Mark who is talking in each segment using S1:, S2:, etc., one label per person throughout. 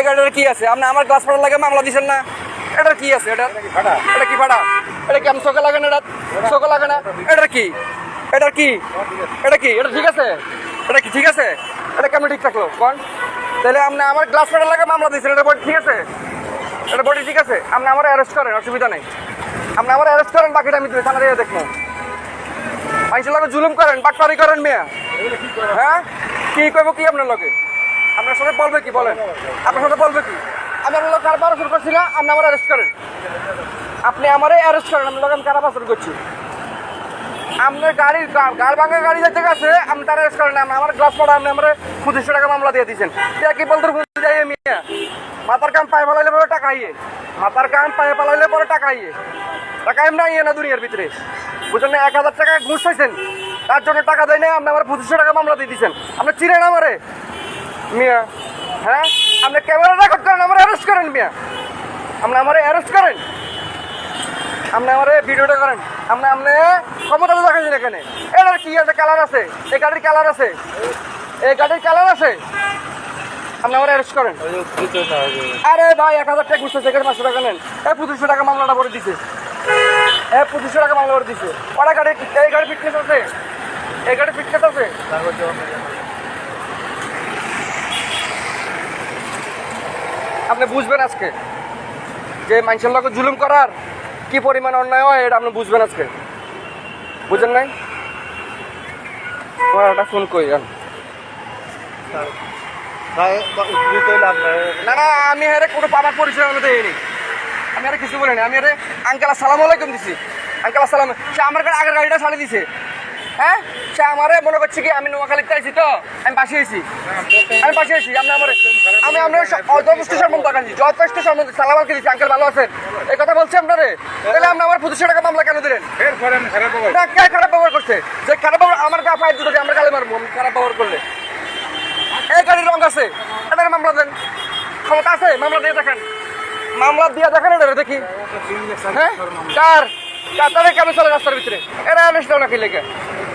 S1: এই কি আছে? আপনি আমার গ্লাস ফাটার লাগে মামলা দিচ্ছেন না? এটার কি আছে? এটা এটা কি ফাটা এটা কি আমি চোখে লাগে না এটা? চোখে লাগে না? এটার কি? এটার কি? এটা কি? এটা ঠিক আছে? এটা কি ঠিক আছে? এটা কেমন ঠিক থাকল? কোন? তাহলে আপনি আমার গ্লাস ফাটার লাগে মামলা দিচ্ছেন এটা বডি ঠিক আছে? এটা বডি ঠিক আছে? আপনি আমার অ্যারেস্ট করেন অসুবিধা নেই। আপনি আমার অ্যারেস্ট করেন বাকিটা আমি থানা দিয়ে দেখব। লগে জুলুম করেন বাটপারি করেন মেয়া। হ্যাঁ? কি করব কি আপনার লগে? আপনার সাথে বলবে কি বলেন? আপনার সাথে বলবে কি? আমি আপনার কারবার শুরু করছি না? আপনি আমার অ্যারেস্ট করেন। আপনি আমারে অ্যারেস্ট করেন, আমি লোক আমি কারবার শুরু করছি? আপনার গাড়ির গাড় ভাঙা গাড়ি যেতে গেছে, আপনি তার অ্যারেস্ট করেন আপনি আমার গ্লাস পড়া, আপনি আমার পঁচিশশো টাকা মামলা দিয়ে দিয়েছেন। এটা কি বলতে যাই মিয়া? মাথার কাম পায়ে পালাইলে পরে টাকা ইয়ে। মাথার কাম পায়ে পালাইলে পরে টাকা ইয়ে। টাকা এমনি ইয়ে না দুনিয়ার ভিতরে। বুঝলেন এক হাজার টাকা ঘুষ পাইছেন তার জন্য টাকা দেয় না আপনি আমার পঁচিশশো টাকা মামলা দিয়ে দিয়েছেন। আপনি চিনেন আমারে? মিয়া হ্যাঁ? আপনি ক্যামেরা রেকর্ড করেন, আমার অ্যারেস্ট করেন, মিয়া। আপনি আমার অ্যারেস্ট করেন। আপনি আমার ভিডিওটা করেন। আপনি আপনি ক্ষমতা তো দেখাচ্ছেন এখানে। এটার কি আছে কালার আছে? এই গাড়ির কালার আছে? এই গাড়ির কালার আছে? আপনি আমার অ্যারেস্ট করেন। আরে ভাই, এক হাজার টাকা ঘুরছে সেখানে পাঁচশো টাকা নেন। এই পঁচিশশো টাকা মামলাটা করে দিছে। এই পঁচিশশো টাকা মামলা করে দিছে। ওরা গাড়ি এই গাড়ি ফিটনেস আছে। এই গাড়ি ফিটনেস আছে। আপনি বুঝবেন আজকে? যে মানুষের লোক জুলুম করার কি পরিমাণ অন্যায় হয় এটা আপনি বুঝবেন আজকে? বুঝেন নাই? তোমার একটা ফোন জান না না আমি আরে কোনো পাবার পরিচয় আমি দেয়নি আমি আরে কিছু বলিনি আমি আরে আঙ্কেল আসসালামু আলাইকুম দিছি। আঙ্কেল আসসালাম সে আমার আগের গাড়িটা ছাড়ে দিছে। হ্যাঁ? সে আমারে মনে করছে কি আমি নোয়াখালীতে আইছি তো আমি পাশে আইছি। আমি পাশে আইছি আপনি আমার আমি আপনার যথেষ্ট সম্বন্ধ দেখাচ্ছি যথেষ্ট সম্বন্ধ সালামালকে দিচ্ছি আঙ্কেল ভালো আছেন? এই কথা বলছি আপনারে? তাহলে আপনি আমার পঁচিশশো টাকা মামলা কেন দিলেন? না কে খারাপ ব্যবহার করছে? যে খারাপ ব্যবহার আমার গা ফাইট দুটো আমরা গালে মারবো খারাপ ব্যবহার করলে। এই গাড়ির রং আছে এটাকে মামলা দেন। ক্ষমতা আছে মামলা দিয়ে দেখেন। মামলা দিয়ে দেখেন এটা দেখি হ্যাঁ? কার তাহলে কেন চলে রাস্তার ভিতরে? এরা আনিস না কি লেগে?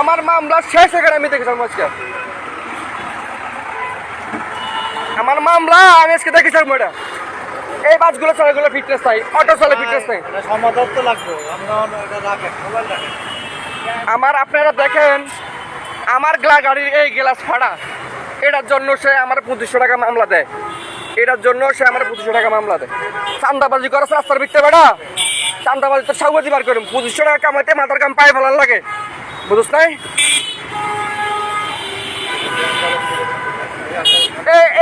S1: আমার মামলা শেষ এখানে আমি দেখেছিলাম আজকে। আমার মামলা আমি আজকে দেখেছিলাম এটা। এই বাসগুলো চলে এগুলো ফিটনেস নাই অটো চলে ফিটনেস নাই
S2: সমাধান তো লাগবে আমরা
S1: আপনারা দেখেন আমার গ্লা গাড়ির এই গ্লাস ফাড়া এটার জন্য সে আমার পঁচিশশো টাকা মামলা দেয়। এটার জন্য সে আমার পঁচিশশো টাকা মামলা দেয়। চান্দাবাজি করে রাস্তার ভিতরে বেড়া। চান্দাবাজি তো সাউবাজি বার করেন পঁচিশশো টাকা কামাইতে মাথার কাম পায়ে ফেলার লাগে। বুঝছ নাই?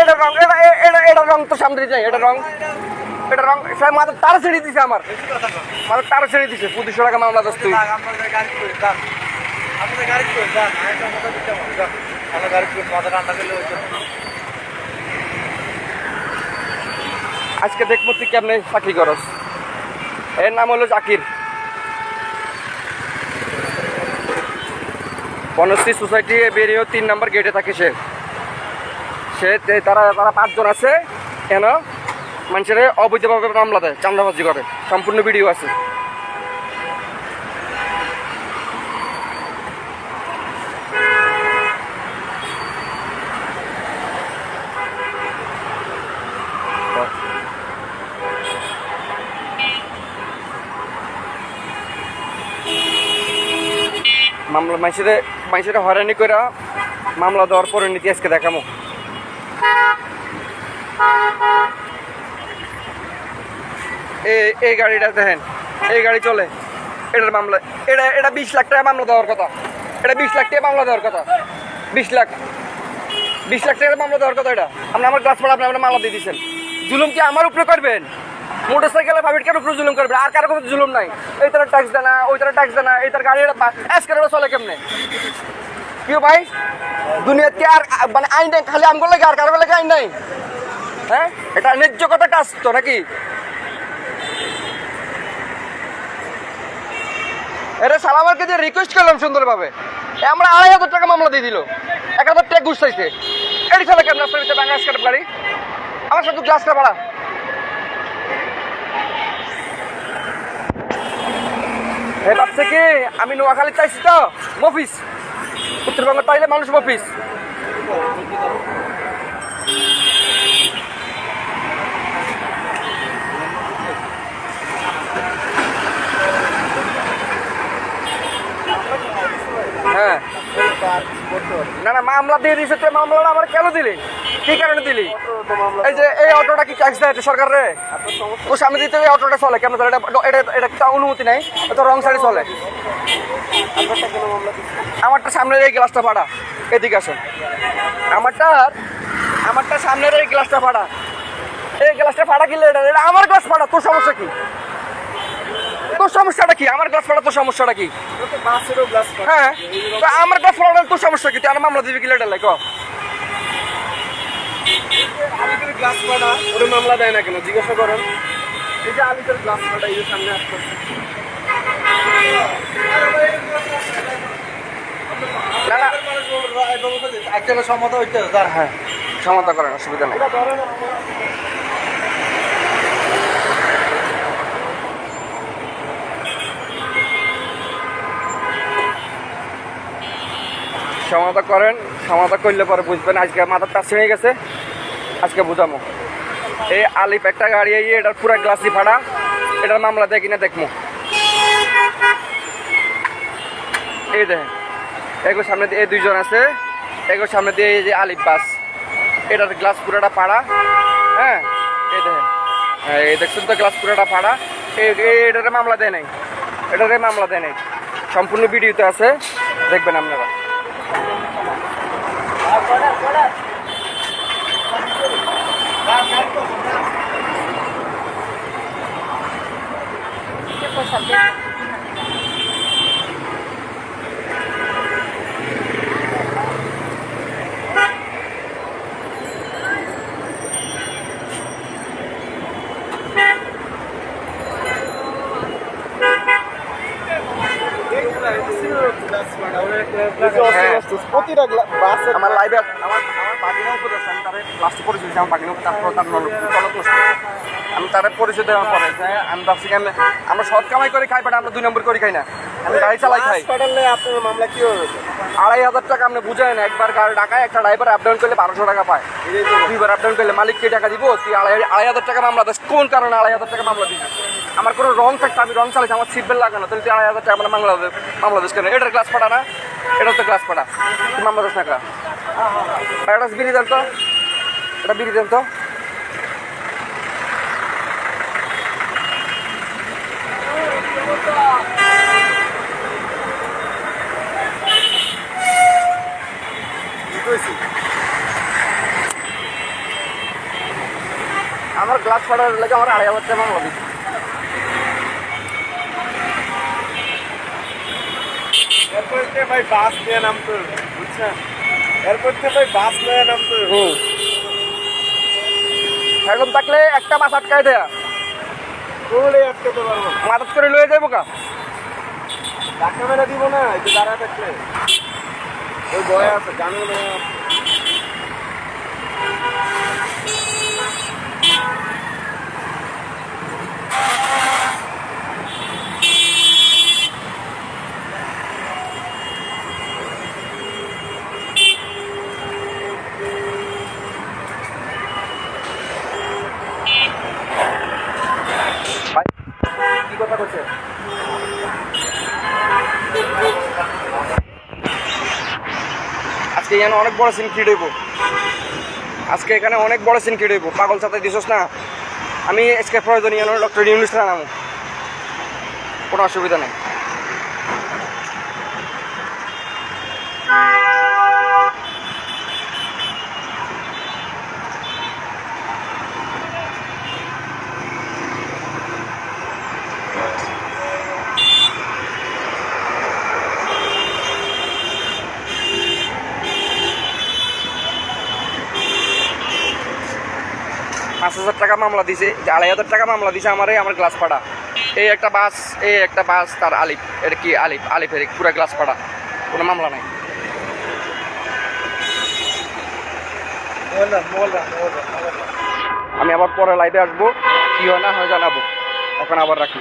S1: এটা রং, এটা এটা এটা রং তো সামনে যাই, এটা রং। এটা রং, সে মাথার তারা ছেড়ে দিছে আমার। মাথার তারা ছেড়ে দিছে, পঁচিশশো টাকা মামলা দোষ তুই।
S2: মাথা
S1: আজকে দেখব তুই কেমনে চাকরি করস। এর নাম হলো জাকির। বনশ্রী সোসাইটি বেরিয়েও তিন নম্বর গেটে থাকে সে। সে তারা তারা পাঁচজন আছে, কেন? মানুষের অবৈধভাবে মামলা দেয় চান্দাবাজি করে। সম্পূর্ণ ভিডিও আছে। মামলা মানুষের মানুষের হয়রানি করে মামলা দেওয়ার পরিণতি আজকে দেখামো। এই এই গাড়িটা দেখেন, এই গাড়ি চলে। এটার মামলা এটা এটা বিশ লাখ টাকা মামলা দেওয়ার কথা। এটা বিশ লাখ টাকা মামলা দেওয়ার কথা। বিশ লাখ। বিশ লাখ টাকার মামলা দেওয়ার কথা এটা। আপনি আমার গাছ পড়া আপনি আপনার মামলা দিয়ে দিচ্ছেন জুলুম কি আমার উপরে করবেন? মোটর সাইকেলে কার উপরে জুলুম করবেন আর কারও উপরে জুলুম নাই? এই তার ট্যাক্স দেনা ওই তার ট্যাক্স দেনা এই তার গাড়ি এসকার চলে কেমনে? কি ভাই? দুনিয়াতে আর মানে আইন নেই, খালি আমগুলো লাগে আর কারও লাগে আইন নাই? হ্যাঁ? এটা ন্যায্য কথা কাজ তো নাকি? এটা সালামারকে যে রিকোয়েস্ট করলাম সুন্দরভাবে। আমরা আড়াই হাজার টাকা মামলা দিয়ে দিল। এক হাজার টাকা ঘুষ চাইছে। এটি চলে কেমন রাস্তার ভিতরে কাটাপ গাড়ি? আমার সাথে গ্লাসটা ভাড়া এ ভাবছে কি? আমি নোয়াখালী চাইছি তো। মফিস। উত্তরবঙ্গ তাইলে মানুষ মফিস। হ্যাঁ। না না, মামলা দিয়ে দিয়েছে, তো মামলাটা আমার কেন দিলি? কি কারণে দিলি? এই যে এই অটোটা কি ট্যাক্স দেয় সরকার? রে ও সামনে দিতে এই অটোটা চলে কেন চলে এটা এটা এটা একটা অনুমতি নাই? এটা রং সাইডে চলে। আমারটা সামনের এই গ্লাসটা ফাড়া এদিকে আসুন আমারটা আমারটা সামনের এই গ্লাসটা ফাড়া এই গ্লাসটা ফাড়া কিনলে এটা এটা আমার গ্লাস ফাড়া তোর সমস্যা কি? তোর সমস্যাটা কি? আমার গ্লাস ফাড়া তোর সমস্যাটা কি? হ্যাঁ তো আমার গ্লাস ফাড়া তোর সমস্যা কি? তুই আমার মামলা দিবি কি লেটার লাই ক
S2: আলিপের গ্লাস পাটা ওরে মামলা দেয় না কেন? জিজ্ঞাসা করেন। এই যে আলিপের গ্লাস পাটা এই সামনে একজনের সম্মত হইতে
S1: হ্যাঁ। সমাধা করেন অসুবিধা নেই। সমাধা করেন সমাধা করলে পরে বুঝবেন। আজকে মাথার টাচ হয়ে গেছে। বুঝামো। এই আলিপ একটা গাড়ি এই এটার পুরা গ্লাসি ফাড়া এটার মামলা দেয় কিনা দেখমু। এই দেখেন এগুলোর সামনে দিয়ে এই দুইজন আছে এগুলোর সামনে দিয়ে এই যে আলিপ বাস এটার গ্লাস পুরোটা পাড়া হ্যাঁ? এই দেখেন হ্যাঁ, এই দেখছেন তো গ্লাস পুরোটা পাড়া এই- এটারে মামলা দেয় নাই এটারে মামলা দেয় নাই। সম্পূর্ণ ভিডিওতে আছে দেখবেন আপনারা। হ্যাঁ।
S2: প্রতিটা বাস
S1: আমার লাইভে আমার আমার বাগিনা উপরে আছে আমি তারে লাস্টে পরিচয় দিয়েছি আমার বাগিনা উপরে তারপর তার নল আমি তারা পরিচয় দেওয়ার পরে আমি ভাবছি কি আমি আমরা সৎ কামাই করে খাই বাট আমরা দুই নম্বর করে খাই না। আমি গাড়ি চালাই খাই।
S2: আপনার মামলা কি হবে
S1: আড়াই হাজার টাকা আপনি বুঝেন একবার গাড়ি টাকায় একটা ড্রাইভার আপ ডাউন করলে বারোশো টাকা পায়। দুইবার আপ ডাউন করলে মালিক কে টাকা দিব? তুই আড়াই আড়াই হাজার টাকা মামলা দিস। কোন কারণে আড়াই হাজার টাকা মামলা দিস? আমার কোনো রং থাকতে আমি রং চালাইছি আমার সিট বেল্ট লাগানো। তাহলে তুই আড়াই হাজার টাকা মানে মামলা মামলা দিস কেন? এটার ক্লাস পাঠা না? এটা তো ক্লাস পাঠা তুই মামলা দিস না কা এটা দেন তো? এটা বিড়ি দেন তো। আমার গ্লাস ফাটার লেগে আমার আড়াই হাজার টাকা দিস
S2: এরপর থেকে ভাই বাস নিয়ে নামতো বুঝছেন? এরপর থেকে ভাই বাস নিয়ে নামতো।
S1: হুম। এখন থাকলে একটা মাছ আটকায় দেয়া।
S2: না।
S1: মাদত করে লয়ে যাব কা?
S2: ধাক্কা মেলা দিব না এই যে দাঁড়ায় থাকলে। ওই বয় আছে জানো না
S1: ভাই কি কথা বলছে এখানে অনেক বড় সিন ক্রিয়েট হইব। আজকে এখানে অনেক বড় সিন ক্রিয়েট হইব। পাগল সাথে দিছস না? আমি আজকে প্রয়োজনীয় ডক্টর ইউনুস নামো কোনো অসুবিধা নেই। হাজার টাকা মামলা দিছে আড়াই হাজার টাকা মামলা দিছে আমার আমার গ্লাস পাড়া। এই একটা বাস এই একটা বাস তার আলিফ এটা কি আলিফ? আলিফের পুরো গ্লাস পাড়া। কোনো মামলা নাই। আমি আবার পরে লাইভে আসব কি হয় না হয় জানাব। এখন আবার রাখি।